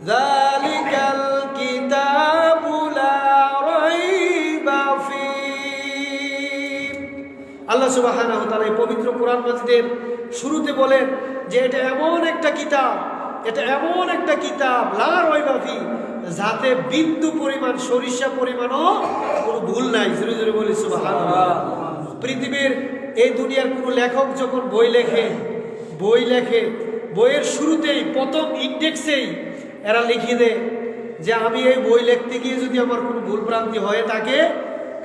ذلك الكتاب لا ريب فيه আল্লাহ সুবহানাহু তাআলা এই পবিত্র কোরআন মাজিদের শুরুতে বলেন যে এটা এমন একটা কিতাব এটা এমন একটা কিতাব লা রয়বা ফি যাতে বিন্দু পরিমাণ সরিষা পরিমাণও কোনো ভুল নাই জোরে জোরে বলি সুবহানাল্লাহ পৃথিবীর এই দুনিয়ার কোনো লেখক যখন বই লেখে বই লেখে বইয়ের শুরুতেই প্রথম ইন্ডেক্সেই এরা লিখিয়ে দেয় যে আমি এই বই লিখতে গিয়ে যদি আমার কোনো ভুলভ্রান্তি হয়ে থাকে,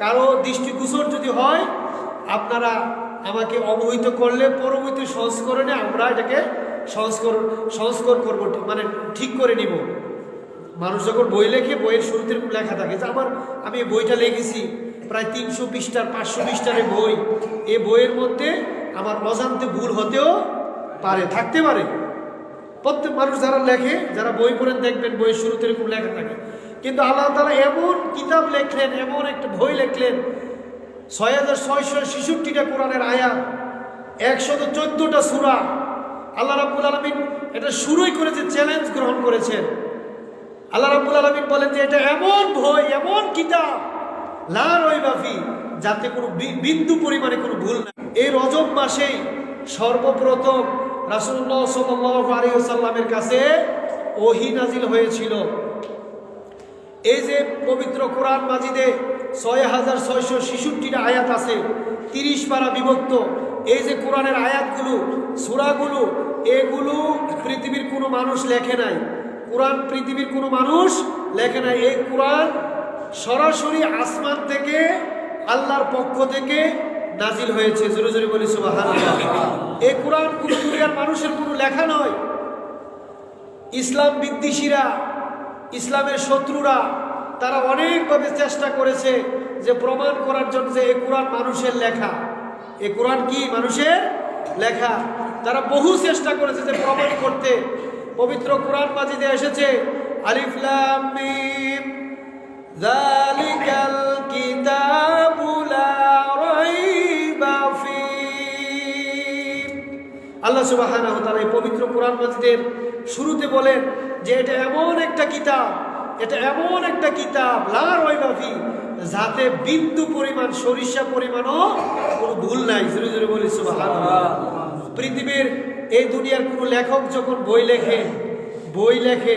কারও দৃষ্টিগোচর যদি হয়, আপনারা আমাকে অবহিত করলে পরবর্তী সংস্করণে আমরা এটাকে সংস্করণ, সংস্কর করব মানে ঠিক করে নিব। মানুষ যখন বই লেখে, বইয়ের শুরুতে লেখা থাকে যে আমার, আমি বইটা লিখেছি, প্রায় তিনশো পৃষ্ঠার, পাঁচশো পৃষ্ঠার বই। এ বইয়ের মধ্যে আমার অজান্তে ভুল হতেও পারে, থাকতে পারে। প্রত্যেক মানুষ যারা লেখে, যারা বই পড়েন দেখবেন, বইয়ের শুরুতে এরকম লেখা থাকে। কিন্তু আল্লাহ তালা এমন কিতাব লেখলেন, এমন একটা বই লেখলেন, ছয় হাজার ছয়শো ছেষট্টিটা কোরআনের আয়া একশত চোদ্দটা সুরা। আল্লাহ রাবুল আলমিন এটা শুরুই করেছে চ্যালেঞ্জ গ্রহণ করেছেন। আল্লাহ রাবুল আলমিন বলেন যে এটা এমন বই, এমন কিতাব, লা রইবাফি যাতে কোনো বিন্দু পরিমাণে কোনো ভুল না। এই রজব মাসেই সর্বপ্রথম রাসুল্লাহ সাল্লাহ কাছে ওহি নাজিল হয়েছিল। এই যে পবিত্র কোরআন মাজিদে ছয় হাজার ছয়শো ছেষট্টিটা আয়াত আছে, তিরিশ পারা বিভক্ত। এই যে কোরআনের আয়াতগুলো, সুরাগুলো, এগুলো পৃথিবীর কোনো মানুষ লেখে নাই। কোরআন পৃথিবীর কোনো মানুষ লেখে নাই। এই কোরআন সরাসরি আসমান থেকে আল্লাহর পক্ষ থেকে নাজিল হয়েছে। জোরে জোরে বলি সুবাহান এই কোরআন কোনো দুনিয়ার মানুষের কোনো লেখা নয়। ইসলাম বিদ্বেষীরা, ইসলামের শত্রুরা, তারা অনেকভাবে চেষ্টা করেছে যে প্রমাণ করার জন্য যে এ কোরআন মানুষের লেখা। এ কোরআন কি মানুষের লেখা? তারা বহু চেষ্টা করেছে যে প্রমাণ করতে। পবিত্র কোরআন মাজিদে এসেছে আলিফলাম কিতাবু। এই পবিত্র কোরআন মাজিদের শুরুতে বলেন যে এটা এমন একটা কিতাব এটা এমন একটা কিতাব লা রয়বা ফি যাতে বিন্দু পরিমাণ সরিষা পরিমাণও কোনো ভুল নাই। জোরে জোরে বলি পৃথিবীর এই দুনিয়ার কোনো লেখক যখন বই লেখে বই লেখে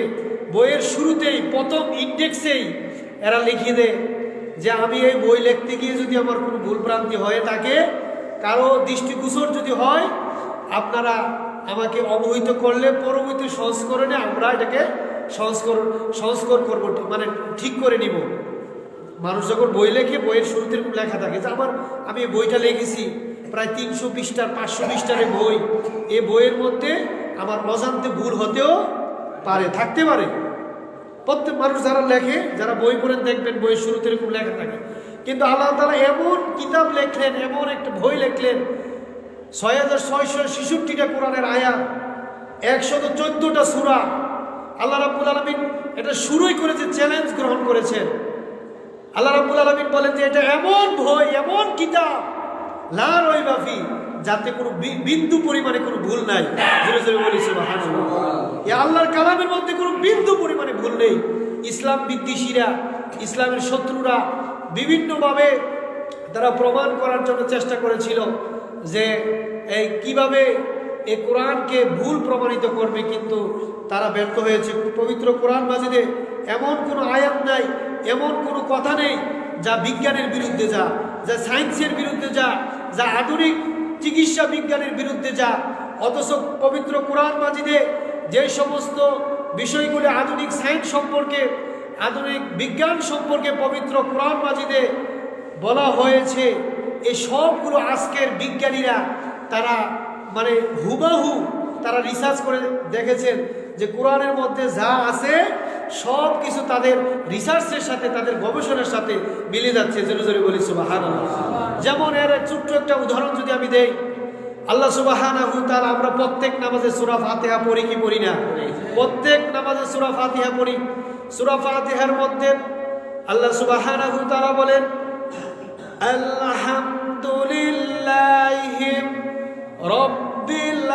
বইয়ের শুরুতেই প্রথম ইন্ডেক্সেই এরা লিখিয়ে দেয় যে আমি এই বই লিখতে গিয়ে যদি আমার কোনো ভুলভ্রান্তি হয়ে থাকে কারও দৃষ্টিগোচর যদি হয় আপনারা আমাকে অবহিত করলে পরবর্তী সংস্করণে আমরা এটাকে সংস্করণ সংস্কর করব মানে ঠিক করে নিব। মানুষ যখন বই লেখে, বইয়ের শুরুতে লেখা থাকে যে আমার, আমি বইটা লিখেছি, প্রায় তিনশো পৃষ্ঠার পাঁচশো পৃষ্ঠার বই। এ বইয়ের মধ্যে আমার অজান্তে ভুল হতেও পারে, থাকতে পারে। প্রত্যেক মানুষ যারা লেখে, যারা বই পড়েন দেখবেন, বইয়ের শুরুতে এরকম লেখা থাকে। কিন্তু আল্লাহ তালা এমন কিতাব লেখলেন, এমন একটা বই লেখলেন ছয় হাজার ছয়শো ছেষট্টিটা কোরআনের আয়া একশত চোদ্দটা সুরা। আল্লাহ রাবুল আলমিন এটা শুরুই করেছে চ্যালেঞ্জ গ্রহণ করেছেন। আল্লাহ রাবুল আলমিন বলেন যে এটা এমন বই এমন কিতাব, লা রইবাফি যাতে কোনো বিন্দু পরিমাণে কোনো ভুল নাই। জোরে জোরে বলি এই আল্লাহর কালামের মধ্যে কোনো বিন্দু পরিমাণে ভুল নেই। ইসলাম বিদ্বেষীরা, ইসলামের শত্রুরা বিভিন্নভাবে তারা প্রমাণ করার জন্য চেষ্টা করেছিল। যে এই কীভাবে এই কোরআনকে ভুল প্রমাণিত করবে কিন্তু তারা ব্যর্থ হয়েছে। পবিত্র কোরআন মাজিদে এমন কোনো আয়াত নাই, এমন কোনো কথা নেই যা বিজ্ঞানের বিরুদ্ধে যা যা সায়েন্সের বিরুদ্ধে যা যা আধুনিক চিকিৎসা বিজ্ঞানের বিরুদ্ধে যা। অথচ পবিত্র কোরআন মাজিদে যে সমস্ত বিষয়গুলি আধুনিক সায়েন্স সম্পর্কে, আধুনিক বিজ্ঞান সম্পর্কে পবিত্র কোরআন মাজিদে বলা হয়েছে এই সবগুলো আজকের বিজ্ঞানীরা তারা মানে হুবাহু তারা রিসার্চ করে দেখেছেন যে কোরআনের মধ্যে যা আছে সব কিছু তাদের রিসার্চের সাথে, তাদের গবেষণার সাথে মিলে যাচ্ছে জোরে জোরে বলি সুবাহান যেমন এর ছোট্ট একটা উদাহরণ যদি আমি দেই, আল্লাহ সুবাহানাহু তাআলা আমরা প্রত্যেক নামাজে সূরা ফাতিহা পড়ি কি পড়ি না? প্রত্যেক নামাজে সূরা ফাতিহা পড়ি। সূরা ফাতিহার মধ্যে আল্লাহ সুবাহানাহু তাআলা বলেন আলহামদুলিল্লাহি রাব্বিল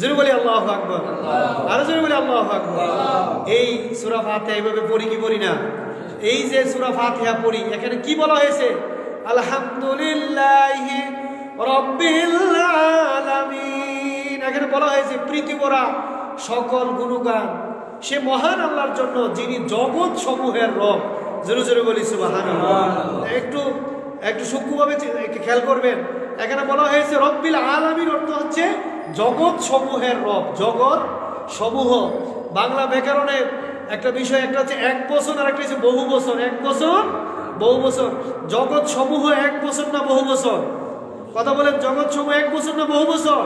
জোরে বলি আল্লাহ আকবর। আরও জোরে বলি আল্লাহ আকবর। এই সুরা ফাতিহা এইভাবে পড়ি কি পড়ি না? এই যে সুরা ফাতিহা পড়ি এখানে কি বলা হয়েছে? আলহামদুলিল্লাহ রব্বিল আলামিন। এখানে বলা হয়েছে প্রীতিবরা সকল গুণগান সে মহান আল্লাহর জন্য যিনি জগৎ সমূহের রব। জোরে জোরে বলি সুবাহান একটু একটু সূক্ষ্মভাবে একটু খেয়াল করবেন। এখানে বলা হয়েছে রব্বিল আলামিন অর্থ হচ্ছে জগৎ সমূহের রব। জগৎ সমূহ। বাংলা ব্যাকরণে একটা বিষয় একটা হচ্ছে এক বছর আর একটা হচ্ছে বহু বছর। এক বছর বহু বছর। জগৎ সমূহ এক বছর না বহু বছর? কথা বলেন জগৎ সমূহ এক বছর না বহু বছর?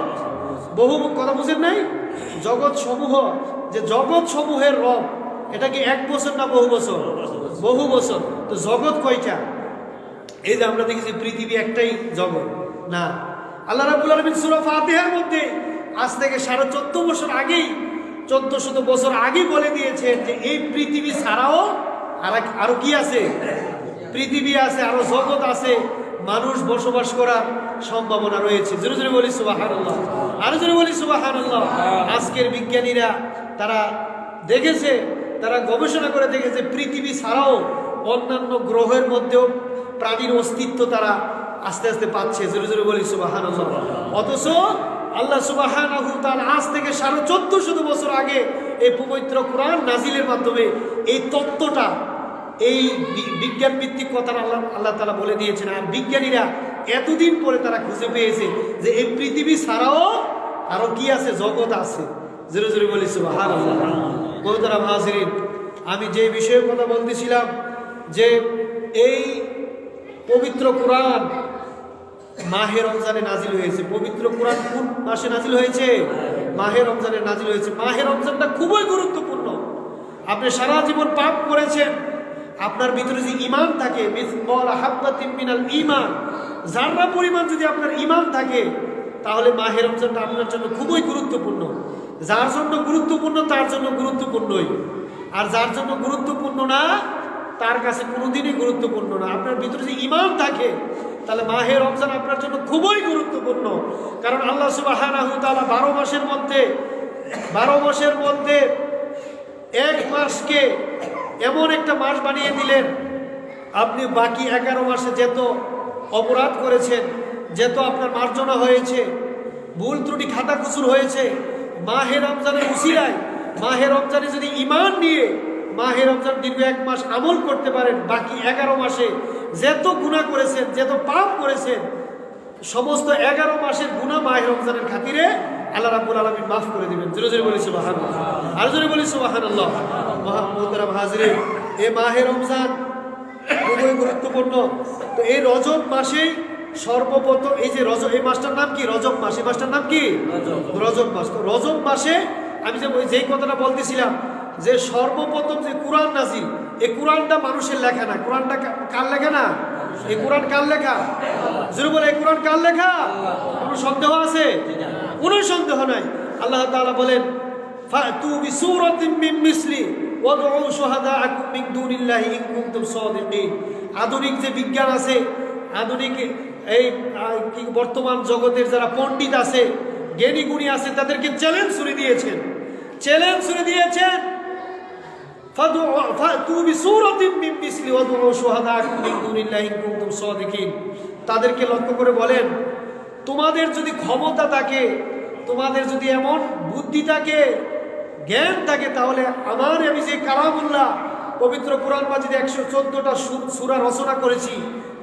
বহু কথা বুঝেন নাই? জগৎ সমূহ যে জগৎ সমূহের রব এটা কি এক বছর না বহু বছর? বহু বছর। তো জগৎ কয়টা? এই যে আমরা দেখেছি পৃথিবী একটাই জগৎ। না। আল্লাহ রাবুল আলমিন সুরা ফাতিহার মধ্যে আজ থেকে সাড়ে চোদ্দ বছর আগেই চোদ্দ শত বছর আগে বলে দিয়েছে যে এই পৃথিবী ছাড়াও আর আরও কি আছে? পৃথিবী আছে আরও জগৎ আছে মানুষ বসবাস করার সম্ভাবনা রয়েছে। জোরে জোরে বলি সুবাহান আরও জোরে বলি সুবাহান আজকের বিজ্ঞানীরা তারা দেখেছে, তারা গবেষণা করে দেখেছে, পৃথিবী ছাড়াও অন্যান্য গ্রহের মধ্যেও প্রাণীর অস্তিত্ব তারা আস্তে আস্তে পাচ্ছে। জোরে জোরে বলি সুবাহান অথচ আল্লাহ সুবাহান আজ থেকে সাড়ে চোদ্দ শত বছর আগে এই পবিত্র কোরআন নাজিলের মাধ্যমে এই তত্ত্বটা, এই বিজ্ঞান ভিত্তিক কথা আল্লাহ আল্লাহ তালা বলে দিয়েছেন। আর বিজ্ঞানীরা এতদিন পরে তারা খুঁজে পেয়েছে যে এই পৃথিবী ছাড়াও আরও কি আছে? জগৎ আছে। জোরে জোরে বলি সুবাহান আমি যে বিষয়ে কথা বলতেছিলাম যে এই পবিত্র কোরআন মাহে রমজানে নাজিল হয়েছে। পবিত্র কোরআন কোন মাসে নাজিল হয়েছে? মাহে রমজানে নাজিল হয়েছে। মাহে রমজানটা খুবই গুরুত্বপূর্ণ। আপনি সারা জীবন পাপ করেছেন, আপনার ভিতরে যে ইমান থাকে ঈমান যাররা পরিমাণ যদি আপনার ইমান থাকে, তাহলে মাহে রমজানটা আপনার জন্য খুবই গুরুত্বপূর্ণ। যার জন্য গুরুত্বপূর্ণ, তার জন্য গুরুত্বপূর্ণই। আর যার জন্য গুরুত্বপূর্ণ না, তার কাছে কোনোদিনই গুরুত্বপূর্ণ না। আপনার ভিতরে যে ইমান থাকে, তাহলে মাহে রমজান আপনার জন্য খুবই গুরুত্বপূর্ণ। কারণ আল্লাহ সুবাহ বারো মাসের মধ্যে, বারো মাসের মধ্যে এক মাসকে এমন একটা মাস বানিয়ে দিলেন, আপনি বাকি এগারো মাসে যেত অপরাধ করেছেন, যেত আপনার মার্জনা হয়েছে, ভুল ত্রুটি খাতা খুচুর হয়েছে মাহে রমজানের উসিলায়, মাহে রমজানে যদি ইমান নিয়ে মাহে রমজান দীর্ঘ এক মাস আমল করতে পারেন, বাকি এগারো মাসে যেত গুণা করেছেন, যেত পাপ করেছেন, সমস্ত এগারো মাসের গুণা মাহে রমজানের খাতিরে আল্লাহ রাব্বুল আলামিন মাফ করে দেবেন। জোরে জোরে বলি সুবাহান আর জোরে বলি সুবাহান আল্লাহ মহামুদারাম হাজরে এ মাহে রমজান খুবই গুরুত্বপূর্ণ। তো এই রজব মাসেই সর্বপ্রথম এই যে রজব এই মাসটার নাম কি? রজব মাস। এই মাসটার নাম কি? রজব। মাস। তো রজব মাসে আমি যে ওই যেই কথাটা বলতেছিলাম যে সর্বপ্রথম যে কোরআন নাজিল এই কোরআনটা মানুষের লেখা না। কোরআনটা কার লেখা না? এই কোরআন কার লেখা? যদি বলে এই কোরআন কার লেখা? কোনো সন্দেহ আছে? কোনো সন্দেহ নাই। আল্লাহ তাআলা বলেন ফাতু বিসূরাতিন মিন মিসলি ওয়াদউ শুহাদাআকুম মিন দুনিল্লাহি ইন কুনতুম সাদিকিন। আধুনিক যে বিজ্ঞান আছে আধুনিক এই বর্তমান জগতের যারা পণ্ডিত আছে, জ্ঞানী গুণী আছে, তাদেরকে চ্যালেঞ্জ শুনে দিয়েছেন। চ্যালেঞ্জ শুনে দিয়েছেন। তাদেরকে লক্ষ্য করে বলেন, তোমাদের যদি ক্ষমতা থাকে, তোমাদের যদি এমন বুদ্ধি থাকে, জ্ঞান থাকে, তাহলে আমার আমি যে কালামুল্লাহ পবিত্র কোরআন মাজিদ একশো চোদ্দোটা সুরা রচনা করেছি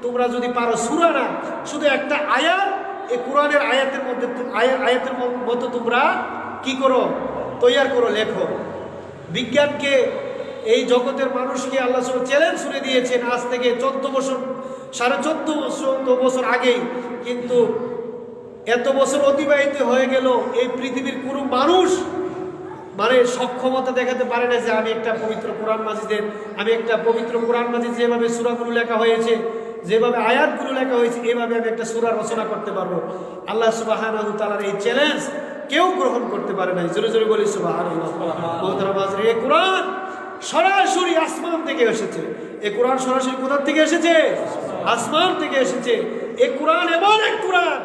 তোমরা যদি পারো সুরা না শুধু একটা আয়াত, এই কোরআনের আয়াতের মধ্যে আয়াতের মতো তোমরা কি করো? তৈয়ার করো, লেখো। বিজ্ঞানকে, এই জগতের মানুষকে আল্লাহ চ্যালেঞ্জ শুনে দিয়েছেন আজ থেকে চোদ্দ বছর, সাড়ে চোদ্দ চোদ্দ বছর আগেই। কিন্তু এত বছর অতিবাহিত হয়ে গেল, এই পৃথিবীর কোনো মানুষ মানে সক্ষমতা দেখাতে পারে না যে আমি একটা পবিত্র কোরআন মাজিদের, আমি একটা পবিত্র কোরআন মাজিদ যেভাবে সুরাগুলো লেখা হয়েছে যেভাবে আয়াতগুলো লেখা হয়েছে, এভাবে আমি একটা সুরা রচনা করতে পারব। আল্লাহ সুবাহ তালার এই চ্যালেঞ্জ কেউ গ্রহণ করতে পারে নাই। জোরে জোরে বলি এই কোরআন সরাসরি আসমান থেকে এসেছে। এ কোরআন সরাসরি কোথার থেকে এসেছে? আসমান থেকে এসেছে। এ কোরআন এমন এক কোরআন।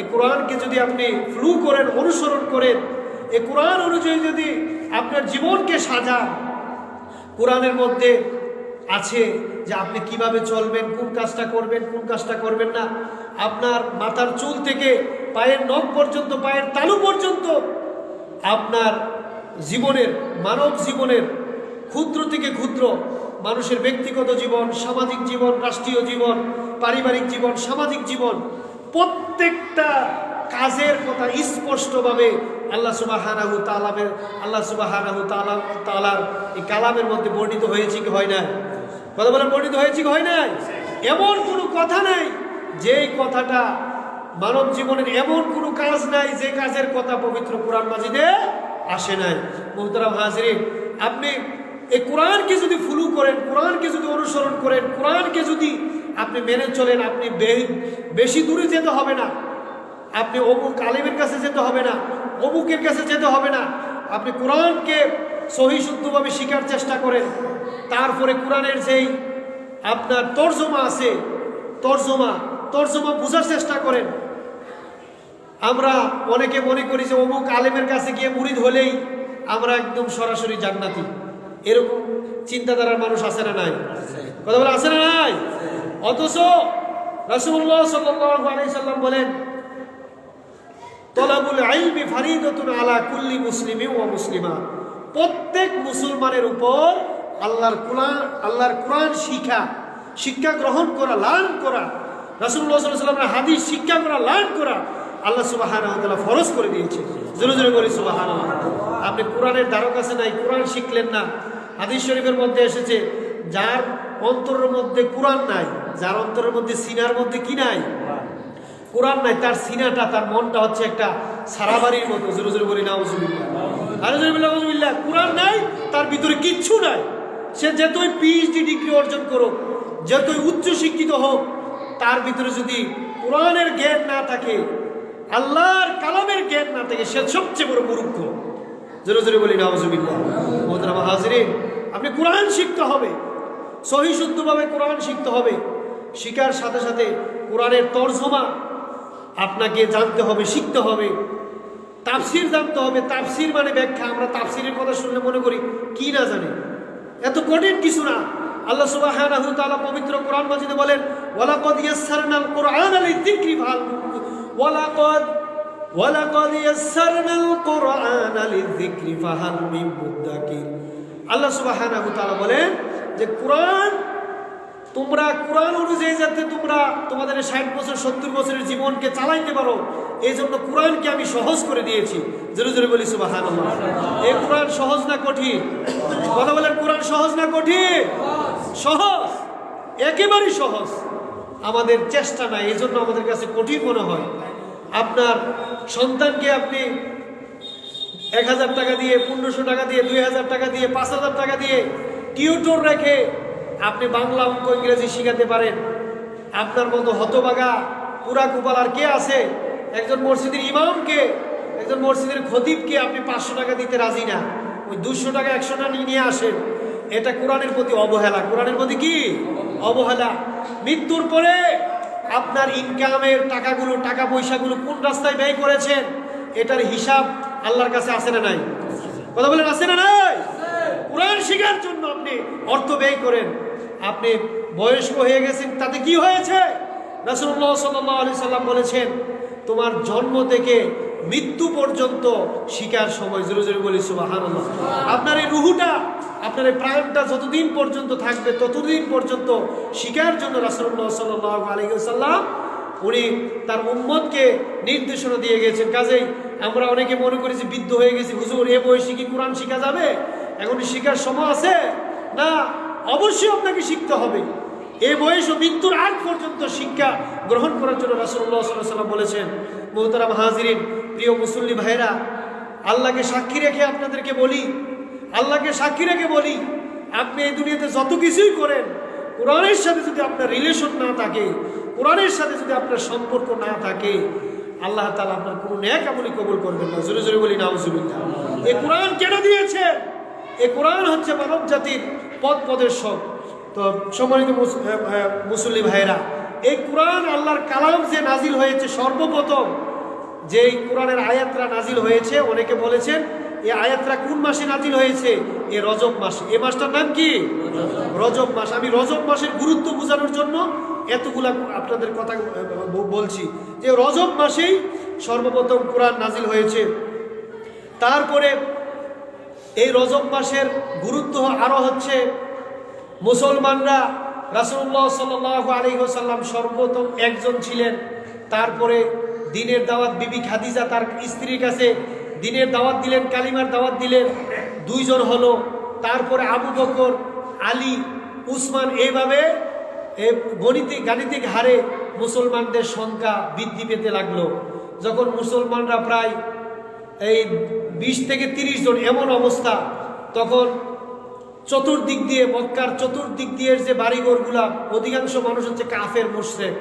এ কোরআনকে যদি আপনি ফ্লু করেন, অনুসরণ করেন, এ কোরআন অনুযায়ী যদি আপনার জীবনকে সাজান, কোরআনের মধ্যে আছে যে আপনি কীভাবে চলবেন, কোন কাজটা করবেন, কোন কাজটা করবেন না। আপনার মাথার চুল থেকে পায়ের নখ পর্যন্ত, পায়ের তালু পর্যন্ত আপনার জীবনের, মানব জীবনের ক্ষুদ্র থেকে ক্ষুদ্র মানুষের ব্যক্তিগত জীবন, সামাজিক জীবন, রাষ্ট্রীয় জীবন, পারিবারিক জীবন, সামাজিক জীবন, প্রত্যেকটা কাজের কথা স্পষ্টভাবে আল্লাহ সুবাহানাহু তালামের আল্লাহ সুবাহানাহু তালা তালার এই কালামের মধ্যে বর্ণিত হয়েছে কি হয় না? কথা বলে বর্ণিত হয়েছে হয় নাই? এমন কোনো কথা নাই, যেই কথাটা মানব জীবনের এমন কোনো কাজ নাই, যে কাজের কথা পবিত্র কোরআন মাজিদে আসে নাই। মোহতারাম হাজরিন, আপনি এই কোরআনকে যদি ফলো করেন, কোরআনকে যদি অনুসরণ করেন, কোরআনকে যদি আপনি মেনে চলেন, আপনি বেশি দূরে যেতে হবে না। আপনি অমুক আলিমের কাছে যেতে হবে না, অমুকের কাছে যেতে হবে না। আপনি কোরআনকে সহি শুদ্ধভাবে শেখার চেষ্টা করেন। তারপরে কোরআনের যেই আপনার তর্জমা আছে, তর্জমা তর্জমা বোঝার চেষ্টা করেন। আমরা অনেকে মনে করি যে অমুক আলেমের কাছে গিয়ে মুরিদ হলেই আমরা একদম সরাসরি জান্নাতি। এরকম চিন্তাধারার মানুষ আছে না নাই? কথা বলে আছে না নাই? অথচ রাসুল্লাহ সাল্লাম বলেন, তলাবুল আইলমি ফারিদতুন আলা কুল্লি মুসলিমি ও মুসলিমা প্রত্যেক মুসলমানের উপর আল্লাহর কোরআন আল্লাহর কোরআন শিক্ষা শিক্ষা গ্রহণ করা, লার্ন করা রাসুল্লাহ সাল্লামের হাদিস শিক্ষা করা, লার্ন করা, আল্লাহ সুবাহান ফরজ করে দিয়েছে। জোরে জোরে বলি সুবাহান আপনি কোরআনের দ্বারক আছে নাই কোরআন শিখলেন না? হাদিস শরীফের মধ্যে এসেছে, যার অন্তরের মধ্যে কোরআন নাই, যার অন্তরের মধ্যে সিনার মধ্যে কি নাই? কোরআন নাই, তার সিনাটা, তার মনটা হচ্ছে একটা সারাবাড়ির মতো। জোরে জোরে বলি বলি কোরআন নাই, তার ভিতরে কিচ্ছু নাই। সে যতই পিএইচডি ডিগ্রি অর্জন করুক যতই উচ্চ শিক্ষিত হোক তার ভিতরে যদি কোরআনের জ্ঞান না থাকে, আল্লাহর কালামের জ্ঞান না থাকে, সে সবচেয়ে বড় মূর্খ। জোরে জোরে বলি, নাউজুবিল্লাহ। মোহতারামা হাজরিন, আপনি কোরআন শিখতে হবে, সহি শুদ্ধভাবে কোরআন শিখতে হবে। শিকার সাথে সাথে কোরআনের তর্জমা আপনাকে জানতে হবে, শিখতে হবে। তাফসির জানতে হবে, তাফসির মানে ব্যাখ্যা। আমরা তাফসিরের কথা শুনলে মনে করি, কি না জানি? এত কঠিন কিছু না। আল্লাহ সুবাহ পবিত্র কোরআন মাজিদে বলেন, ওয়ালাকাদ ইয়াসসারনাল কোরআন লিযিকরি ফাহাল ওয়ালাকাদ ওয়ালাকাদ ইয়াসসারনাল কোরআন লিযিকরি ফাহাল মিম মুদ্দাকির আল্লাহ সুবাহ বলেন যে, কোরআন তোমরা কোরআন অনুযায়ী যাতে তোমরা তোমাদের ষাট বছর, সত্তর বছরের জীবনকে চালাইতে পারো এই জন্য কোরআনকে আমি সহজ করে দিয়েছি। জোরে জোরে বলি সুবাহান এই কোরআন সহজ না কঠিন? কথা বলেন, কোরআন সহজ না কঠিন? সহজ। একেবারেই সহজ। আমাদের চেষ্টা নাই এই জন্য আমাদের কাছে কঠিন মনে হয়। আপনার সন্তানকে আপনি এক হাজার টাকা দিয়ে, পনেরোশো টাকা দিয়ে, দুই হাজার টাকা দিয়ে, পাঁচ হাজার টাকা দিয়ে টিউটর রেখে আপনি বাংলা অঙ্ক ইংরেজি শিখাতে পারেন। আপনার মতো হতবাগা পুরা কুপাল আর কে আছে? একজন মসজিদের ইমামকে একজন মসজিদের খতিবকে আপনি পাঁচশো টাকা দিতে রাজি না। ওই দুশো টাকা একশো টাকা নিয়ে নিয়ে আসেন। এটা কোরআনের প্রতি অবহেলা। কোরআনের প্রতি কি? অবহেলা। মৃত্যুর পরে আপনার ইনকামের টাকাগুলো টাকা পয়সাগুলো কোন রাস্তায় ব্যয় করেছেন এটার হিসাব আল্লাহর কাছে আছে না নাই? কথা বলেন আছে না নাই? কোরআন শেখার জন্য আপনি অর্থ ব্যয় করেন। আপনি বয়স্ক হয়ে গেছেন, তাতে কি হয়েছে? রাসুল্লাহ সাল্লাহ আলি সাল্লাম বলেছেন, তোমার জন্ম থেকে মৃত্যু পর্যন্ত শিকার সময়। জোরে জোরে বলি সুবাহান আপনার এই রুহুটা, আপনার এই প্রাণটা যতদিন পর্যন্ত থাকবে, ততদিন পর্যন্ত শিকার জন্য রাসুল্লাহ সাল্লাহ আলী সাল্লাম, উনি তার উম্মতকে নির্দেশনা দিয়ে গেছেন। কাজেই আমরা অনেকে মনে করি যে বৃদ্ধ হয়ে গেছি। হুজুর, এ বয়সে কি কোরআন শিখা যাবে? এখন শিখার সময় আছে? না অবশ্যই আপনাকে শিখতে হবে। এই বয়স ও মৃত্যুর আগ পর্যন্ত শিক্ষা গ্রহণ করার জন্য রাসুল্লাহ সাল্লাম বলেছেন, মোহতারাম হাজিরিন, প্রিয় মুসল্লি ভাইরা আল্লাহকে সাক্ষী রেখে আপনাদেরকে বলি, আল্লাহকে সাক্ষী রেখে বলি, আপনি এই দুনিয়াতে যত কিছুই করেন, কোরআনের সাথে যদি আপনার রিলেশন না থাকে, কোরআনের সাথে যদি আপনার সম্পর্ক না থাকে, আল্লাহ তালা আপনার কোনো ন্যাক আমলি কবুল করবেন না। জোরে জোরে বলি, নাউজুবিল্লাহ। এই কোরআন কেন দিয়েছে এ কোরআন হচ্ছে মানব জাতির পদ প্রদর্শক তো সম্মানিত মুসল্লি ভাইয়েরা, এই কোরআন আল্লাহর কালাম যে নাজিল হয়েছে সর্বপ্রথম, যেই কোরআনের আয়াতরা নাজিল হয়েছে, অনেকে বলেছেন, এই আয়াতরা কোন মাসে নাজিল হয়েছে? এ রজব মাসে। এ মাসটার নাম কি? রজব মাস। আমি রজব মাসের গুরুত্ব বোঝানোর জন্য এতগুলা আপনাদের কথা বলছি। যে রজব মাসেই সর্বপ্রথম কোরআন নাজিল হয়েছে। তারপরে এই রজব মাসের গুরুত্ব আরও হচ্ছে মুসলমানরা রাসুল্লাহ সাল্লাহ আলী সাল্লাম সর্বপ্রথম একজন ছিলেন। তারপরে দিনের দাওয়াত বিবি খাদিজা, তার স্ত্রীর কাছে দিনের দাওয়াত দিলেন, কালিমার দাওয়াত দিলেন। দুইজন হলো, তারপরে আবু বকর, আলী, উসমান, এইভাবে গণিতিক গাণিতিক হারে মুসলমানদের সংখ্যা বৃদ্ধি পেতে লাগল। যখন মুসলমানরা প্রায় এই বিশ থেকে তিরিশ জন এমন অবস্থা, তখন চতুর্দিক দিয়ে, মক্কার চতুর্দিক দিয়ে যে বাড়িঘরগুলা, অধিকাংশ মানুষ হচ্ছে কাফের মুশরেক।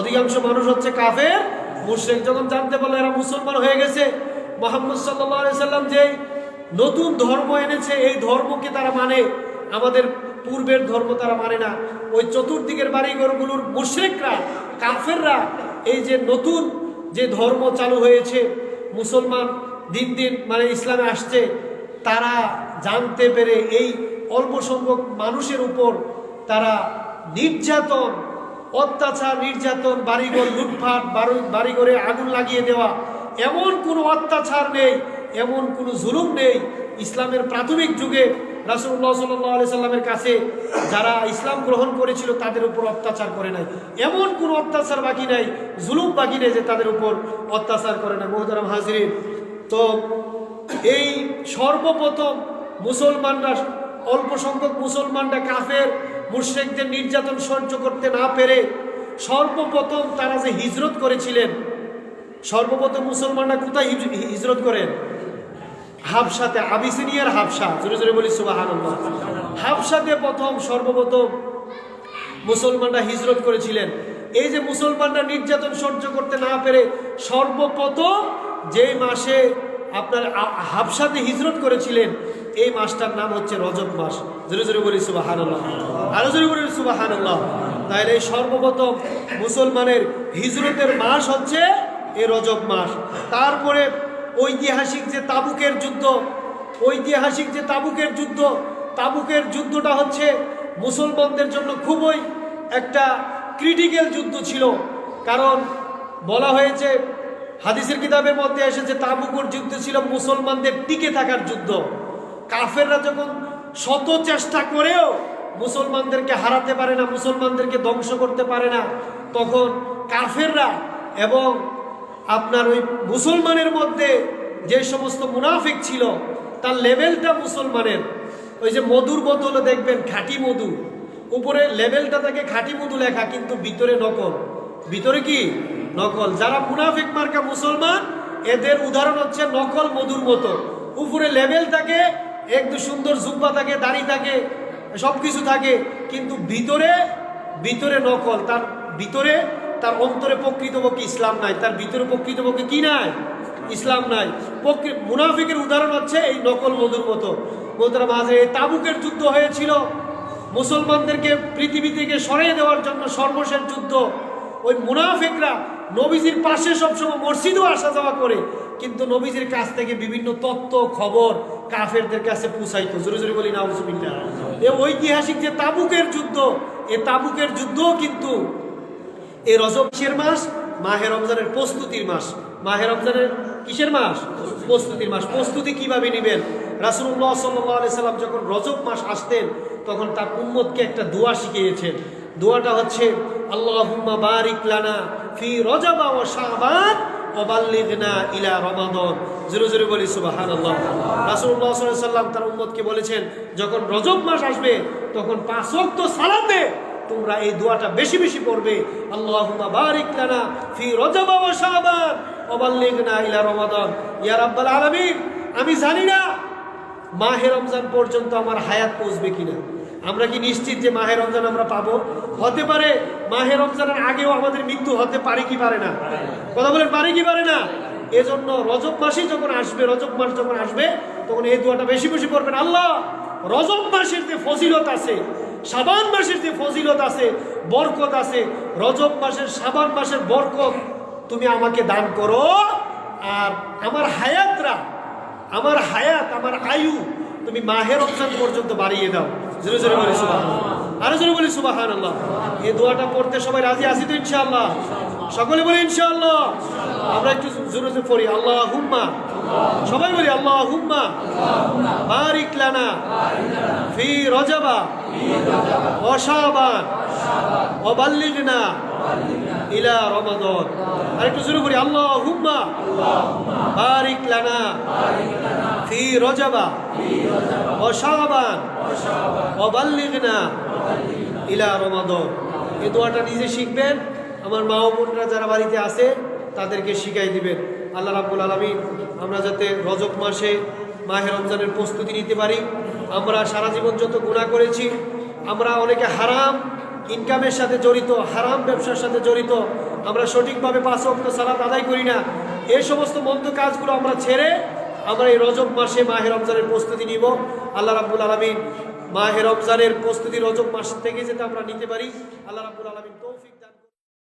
অধিকাংশ মানুষ হচ্ছে কাফের মুশরেক। যখন জানতে পারল এরা মুসলমান হয়ে গেছে, মোহাম্মদ সাল্লাহ সাল্লাম যেই নতুন ধর্ম এনেছে, এই ধর্মকে তারা মানে আমাদের পূর্বের ধর্ম তারা মানে না। ওই চতুর্দিকের বাড়িঘরগুলোর মুশরেকরা, কাফেররা, এই যে নতুন যে ধর্ম চালু হয়েছে, মুসলমান দিন দিন মানে ইসলামে আসছে, তারা জানতে পেরে এই অল্প সংখ্যক মানুষের উপর তারা নির্যাতন, অত্যাচার, নির্যাতন, বাড়িঘর লুটফাট বাড়ি- বাড়িঘরে আগুন লাগিয়ে দেওয়া, এমন কোনো অত্যাচার নেই, এমন কোনো জুলুম নেই ইসলামের প্রাথমিক যুগে রাসুল্লাহ সাল্লাহ সাল্লামের কাছে যারা ইসলাম গ্রহণ করেছিল তাদের উপর অত্যাচার করে নাই। এমন কোনো অত্যাচার বাকি নাই, জুলুম বাকি নেই যে তাদের উপর অত্যাচার করে নাই। মোহতারাম হাজির তো এই সর্বপ্রথম মুসলমানরা, অল্প সংখ্যক মুসলমানরা কাফের, মুশ্রেকদের নির্যাতন সহ্য করতে না পেরে সর্বপ্রথম তারা যে হিজরত করেছিলেন, সর্বপ্রথম মুসলমানরা কোথায় হিজরত করেন? হাবসাতে আবিসিনিয়ার হাবসা জোরে জোরে বলি সুবাহান হাবসাতে প্রথম সর্বপ্রথম মুসলমানরা হিজরত করেছিলেন। এই যে মুসলমানরা নির্যাতন সহ্য করতে না পেরে সর্বপ্রথম যেই মাসে আপনার হাফসাতে হিজরত করেছিলেন, এই মাসটার নাম হচ্ছে রজব মাস। জোরে জোরে বলি সুবাহান আরও জোরে বলি সুবাহান তাহলে এই সর্বপ্রথম মুসলমানের হিজরতের মাস হচ্ছে এই রজব মাস। তারপরে ঐতিহাসিক যে তাবুকের যুদ্ধ, ঐতিহাসিক যে তাবুকের যুদ্ধ, তাবুকের যুদ্ধটা হচ্ছে মুসলমানদের জন্য খুবই একটা ক্রিটিক্যাল যুদ্ধ ছিল। কারণ বলা হয়েছে হাদিসের কিতাবের মধ্যে এসেছে তাবুকের যুদ্ধ ছিল, মুসলমানদের টিকে থাকার যুদ্ধ। কাফেররা যখন শত চেষ্টা করেও মুসলমানদেরকে হারাতে পারে না, মুসলমানদেরকে ধ্বংস করতে পারে না, তখন কাফেররা এবং আপনার ওই মুসলমানের মধ্যে যে সমস্ত মুনাফিক ছিল, তার লেভেলটা মুসলমানের। ওই যে মধুর বোতলে দেখবেন, খাঁটি মধু। উপরে লেভেলটা থাকে খাঁটি মধু লেখা, কিন্তু ভিতরে নকল। ভিতরে কি? নকল। যারা মুনাফিক মার্কা মুসলমান, এদের উদাহরণ হচ্ছে নকল মধুর মতো। উপরে লেভেল থাকে, একটু সুন্দর জুব্বা থাকে, দাড়ি থাকে সব কিছু থাকে, কিন্তু ভিতরে ভিতরে নকল। তার ভিতরে, তার অন্তরে প্রকৃতপক্ষে ইসলাম নাই। তার ভিতরে প্রকৃতপক্ষে কি নাই? ইসলাম নাই। মুনাফিকের উদাহরণ হচ্ছে এই নকল মধুর মতো। বন্ধুরা, মাঝে তাবুকের যুদ্ধ হয়েছিল। মুসলমানদেরকে পৃথিবী থেকে সরিয়ে দেওয়ার জন্য সর্বশেষ যুদ্ধ। ওই মুনাফিকরা নবীজির পাশে সবসময় মসজিদও আসা যাওয়া করে, কিন্তু নবীজির কাছ থেকে বিভিন্ন তত্ত্ব, খবর কাফেরদের কাছে পৌঁছাইতো। জোরে জোরে বলি না এ ঐতিহাসিক যে তাবুকের যুদ্ধ, এ তাবুকের যুদ্ধও কিন্তু এই রজবের মাস? মাহে রমজানের প্রস্তুতির মাস। মাহে রমজানের কিসের মাস? প্রস্তুতির মাস। প্রস্তুতি কীভাবে নেবেন? রাসুল্লাহ সাল্লাহ সাল্লাম যখন রজব মাস আসতেন, তখন তার উম্মতকে একটা দোয়া শিখিয়েছেন। দোয়াটা হচ্ছে, আল্লাহুম্মা বারিক লানা ফি রজাবা ও শাবান অবাল্লিগনা ইলা রমাদন। জোরে জোরে বলি, সুবহানাল্লাহ। রাসূলুল্লাহ সাল্লাল্লাহু সাল্লাম তার উম্মতকে বলেছেন, যখন রজব মাস আসবে, তখন পাঁচ ওয়াক্ত সালাতে তোমরা এই দোয়াটা বেশি বেশি পড়বে। আল্লাহুম্মা বারিক লানা ফি রজব ওয়া শাবান ওয়া বাল্লিগনা ইলা রমাদান। ইয়া রাব্বাল আলামিন, আমি জানি না মাহে রমজান পর্যন্ত আমার হায়াত পৌঁছবে কিনা। আমরা কি নিশ্চিত যে মাহে রমজান আমরা পাবো? হতে পারে মাহে রমজানের আগেও আমাদের মৃত্যু হতে পারে কি পারে না? কথা বলেন, পারে কি পারে না? এজন্য রজব মাসই যখন আসবে, রজব মাস যখন আসবে, তখন এই দোয়াটা বেশি বেশি পড়বেন। আল্লাহ, রজব মাসের যে ফজিলত আছে, সাবান মাসের যে ফজিলত আছে, বরকত আছে, রজব মাসের, সাবান মাসের বরকত তুমি আমাকে দান করো, আর আমার হায়াতরা, আমার হায়াত, আমার আয়ু তুমি মাহের রমজান পর্যন্ত বাড়িয়ে দাও। জোরে জোরে বলি সুবাহ আরও জোরে বলি সুবাহান আল্লাহ এই দোয়াটা পড়তে সবাই রাজি আছি তো, ইনশাআল্লাহ? সকলে বলি, ইনশাআল্লাহ। আমরা একটু জোরে জোরে পড়ি আল্লাহ হুম্মা সবাই বলি আল্লাহ হুম্মা বারিক লানা। ফি রজবা। অশাবান অবাল্লিগনা ইলা রমাদন। আর একটু শুরু করি আল্লাহ হুম্মা বারিক লানা। ফি রজবা অশাবান অবাল্লিগনা ইলা রমাদন। এই দোয়াটা নিজে শিখবেন, আমার মা বোনরা যারা বাড়িতে আছে, তাদেরকে শিখাই দিবেন। আল্লাহ রাব্বুল আলমিন, আমরা যাতে রজব মাসে মাহে রমজানের প্রস্তুতি নিতে পারি। আমরা সারা জীবন যত গুণা করেছি, আমরা অনেকে হারাম ইনকামের সাথে জড়িত, হারাম ব্যবসার সাথে জড়িত, আমরা সঠিকভাবে পাঁচ অক্ট সালাত আদায় করি না। এই সমস্ত মন্দ কাজগুলো আমরা ছেড়ে আমরা এই রজব মাসে মাহে রমজানের প্রস্তুতি নিব। আল্লাহ রাব্বুল আলমিন মাহে রমজানের প্রস্তুতি রজব মাস থেকে যাতে আমরা নিতে পারি। আল্লাহ রাব্বুল আলমিন তৌফিক